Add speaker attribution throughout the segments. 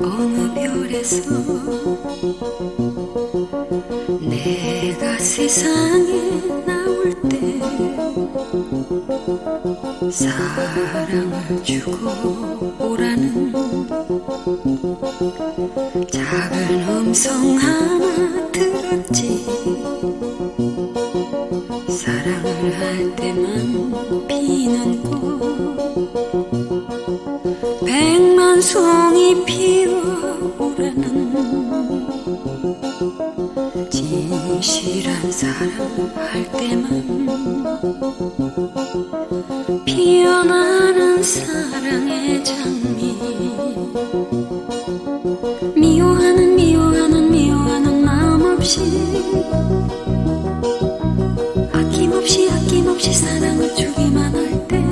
Speaker 1: 어느 별에서 내가 세상에 나올 때 사랑을 주고 오라는 음성 하나 들었지. 사랑을 할 때만 피는 꽃. 백만 송이 피어오르는 진실한 사랑 할 때만 피어나는 사랑의 장미 미워하는 미워하는 미워하는 마음 없이 아낌없이 아낌없이 사랑을 주기만 할 때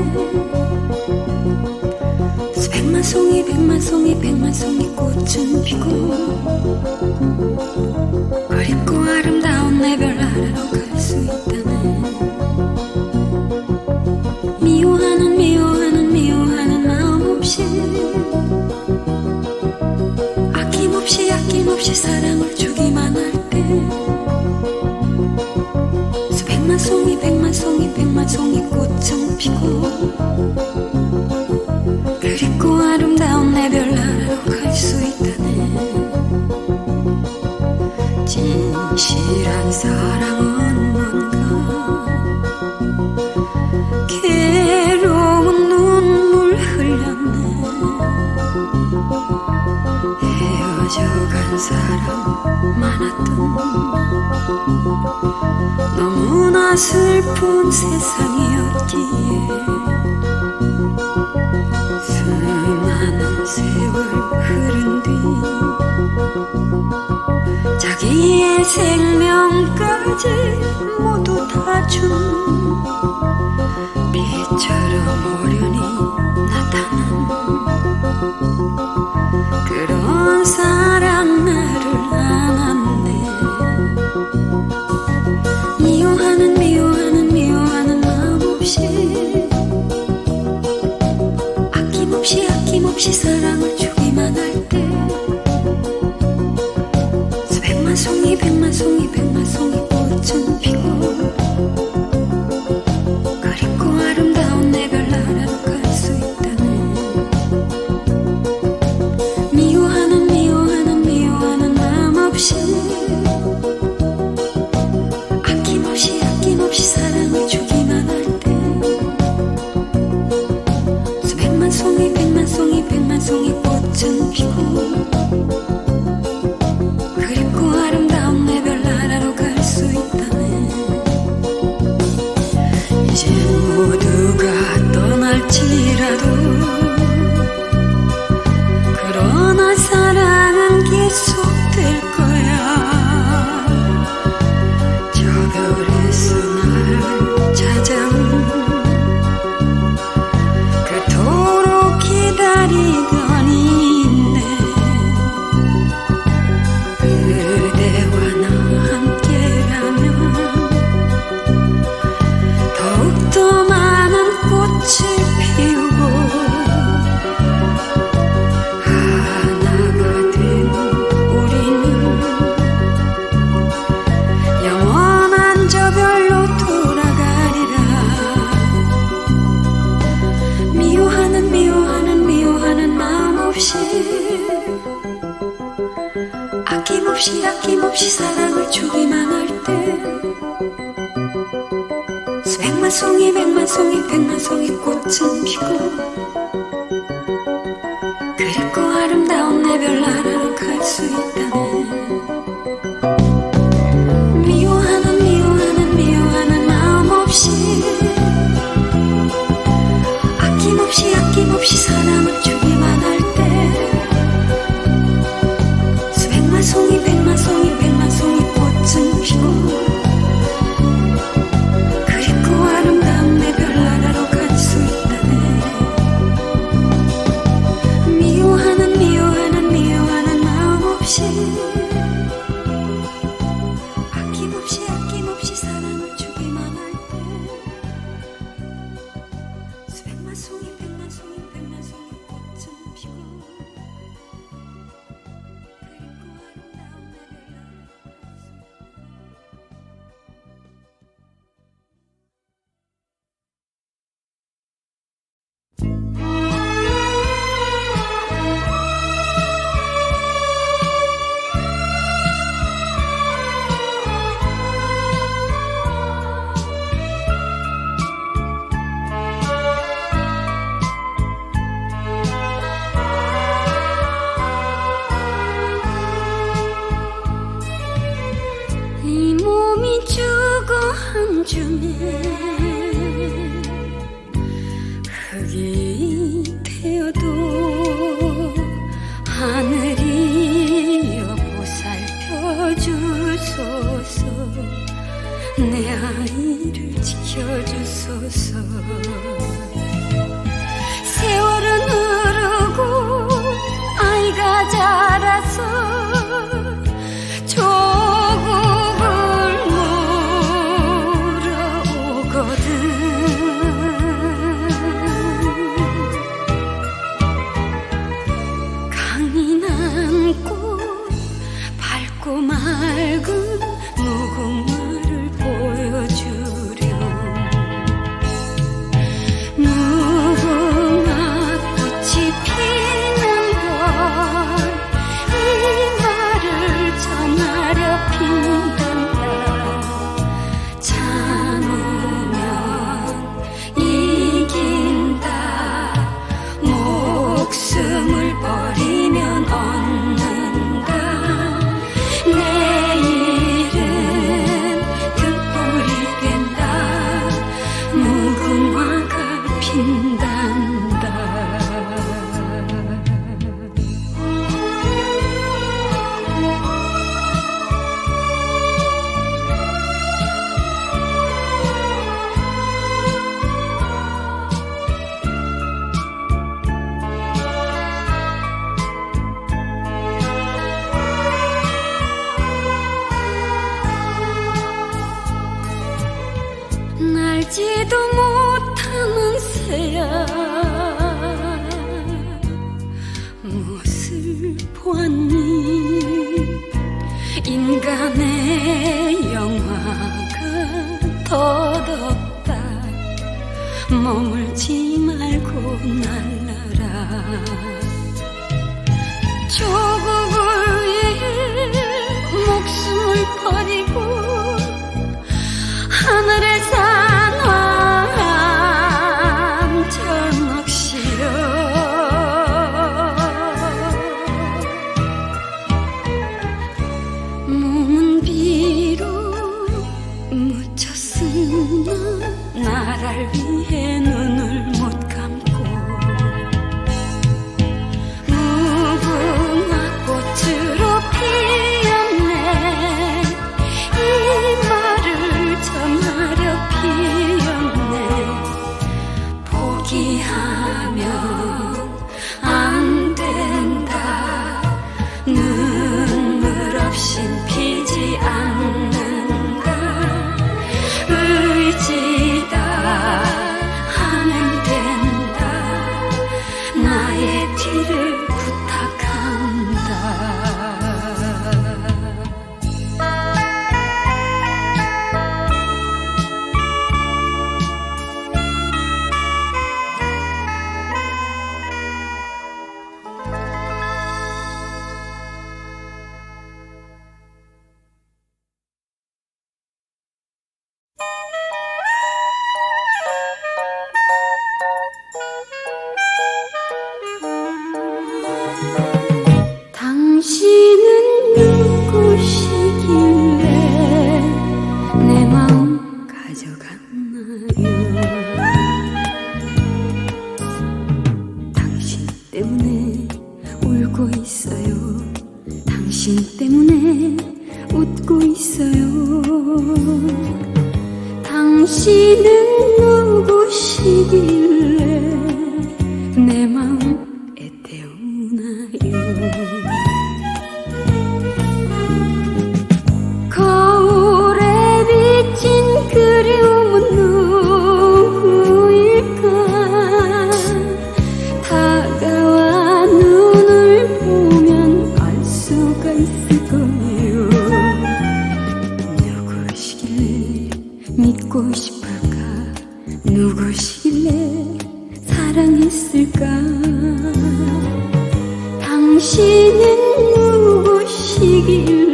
Speaker 1: 백만 송이 백만 송이 백만 송이 꽃은 피고 내 별나라로 갈 수 있다네 진실한 사랑은 뭔가? 괴로운 눈물 흘렸네. 헤어져간 사람 많았던 너무나 슬픈 세상이었기에 자기의 생명까지 모두 다 준 이 아낌없이 아낌없이 사랑을 주기만 할 때. 수백만 송이 백만 송이 백만 송이 꽃은 피고. 그립고 아름다운 내 별나라로 갈 수 있다네 흙이 되어도 하늘이 보살펴주소서. 내 아이를 지켜주소서. 지도 모 그대야. 무엇을 보았니? 인간의 영화가 더덥다. 머물지 말고 날 I'll be here. 시는 무엇이길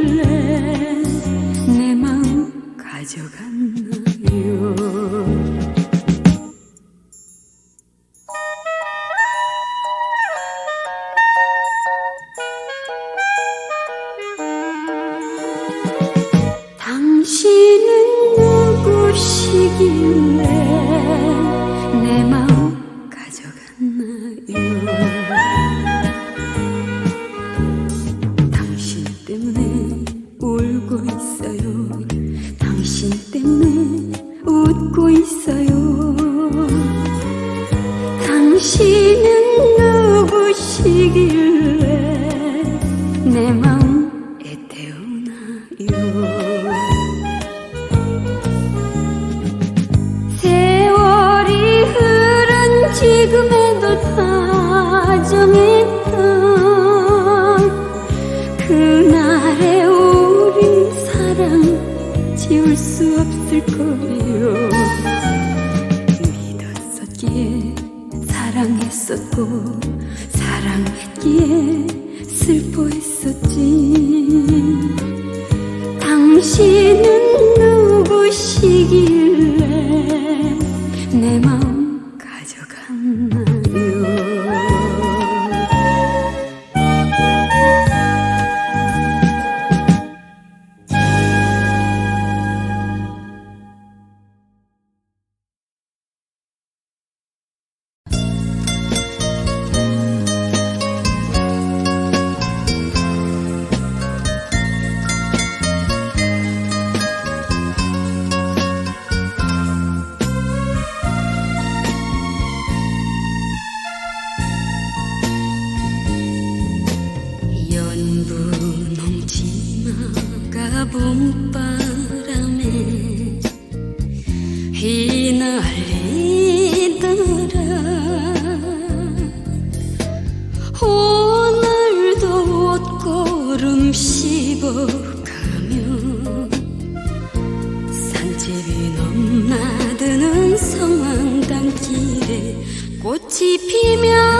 Speaker 1: 세월이 흐른 지금에도 다정했던 그날의 우리 사랑 지울 수 없을 거예요. 믿었었기에 사랑했었고 사랑했기에 슬퍼했었지 당신은 누구시길래 봄바람에 휘날리더라 오늘도 옷걸음 씹어가며 산집이 넘나드는 성황당길에 꽃이 피면